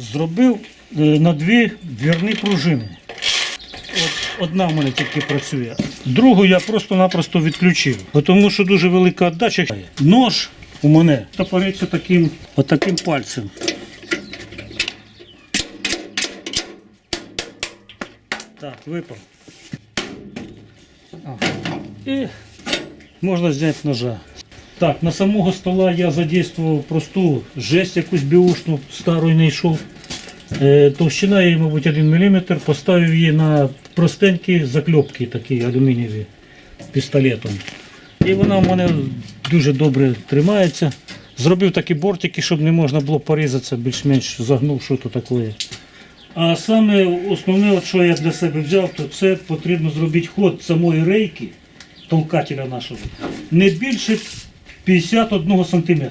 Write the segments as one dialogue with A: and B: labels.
A: зробив е, на дві двірні пружини. От одна в мене тільки працює. Другу я просто-напросто відключив, тому що дуже велика віддача. Нож у мене топориться таким, отаким пальцем. Так, випав. І можна зняти ножа. Так, на самого стола я задействував просту жесть якусь біушну, стару знайшов. Е, Товщина її, мабуть, 1 мм, поставив її на простенькі закльопки такі алюмінієві пістолетом. І вона в мене дуже добре тримається. Зробив такі бортики, щоб не можна було порізатися, більш-менш загнув, що то таке. А саме основне, що я для себе взяв, то це потрібно зробити ход самої рейки, толкателя нашого, не більше 51 см.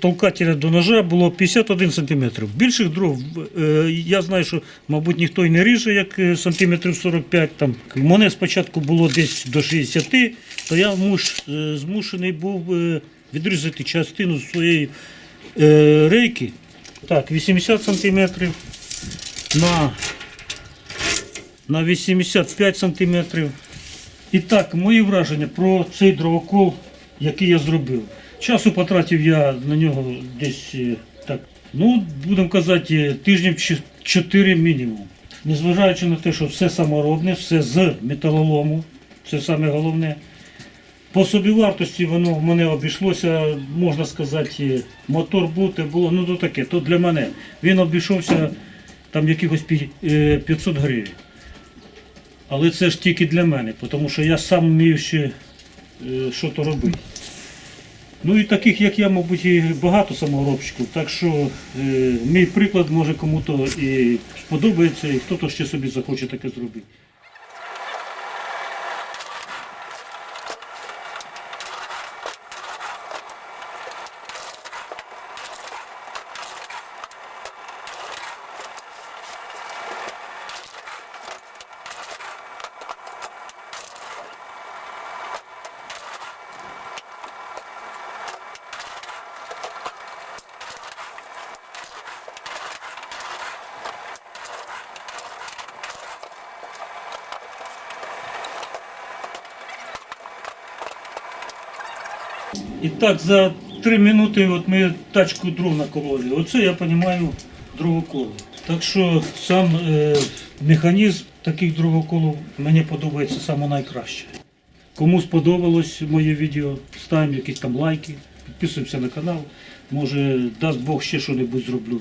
A: Толкателя до ножа було 51 см. Більших дров, е, я знаю, що, мабуть, ніхто і не ріже, як е, сантиметрів 45. Там. Мене спочатку було десь до 60, то я муш, е, змушений був відрізати частину своєї рейки. Так, 80 сантиметрів на, на 85 сантиметрів. І так, мої враження про цей дровокол, який я зробив. Часу потратив я на нього десь е, так, ну, будемо казати, е, тижнів 4 мінімум. Незважаючи на те, що все саморобне, все з металолому, це саме головне. По собівартості воно в мене обійшлося, можна сказати, е, мотор бути було, ну то таке, то для мене. Він обійшовся там якихось е, 500 гривень. Але це ж тільки для мене, тому що я сам вмію ще е, що то робити. Ну і таких, як я, мабуть, і багато саморобчиків. Так що е, мій приклад може кому-то і сподобається, і хто-то ще собі захоче таке зробити. І так, за три минути от ми тачку дров накололи. Оце я розумію дровоколи. Так що сам е, механізм таких дровоколів мені подобається саме найкраще. Кому сподобалось моє відео, ставимо якісь там лайки, підписуємося на канал. Може, дасть Бог ще щось зроблю.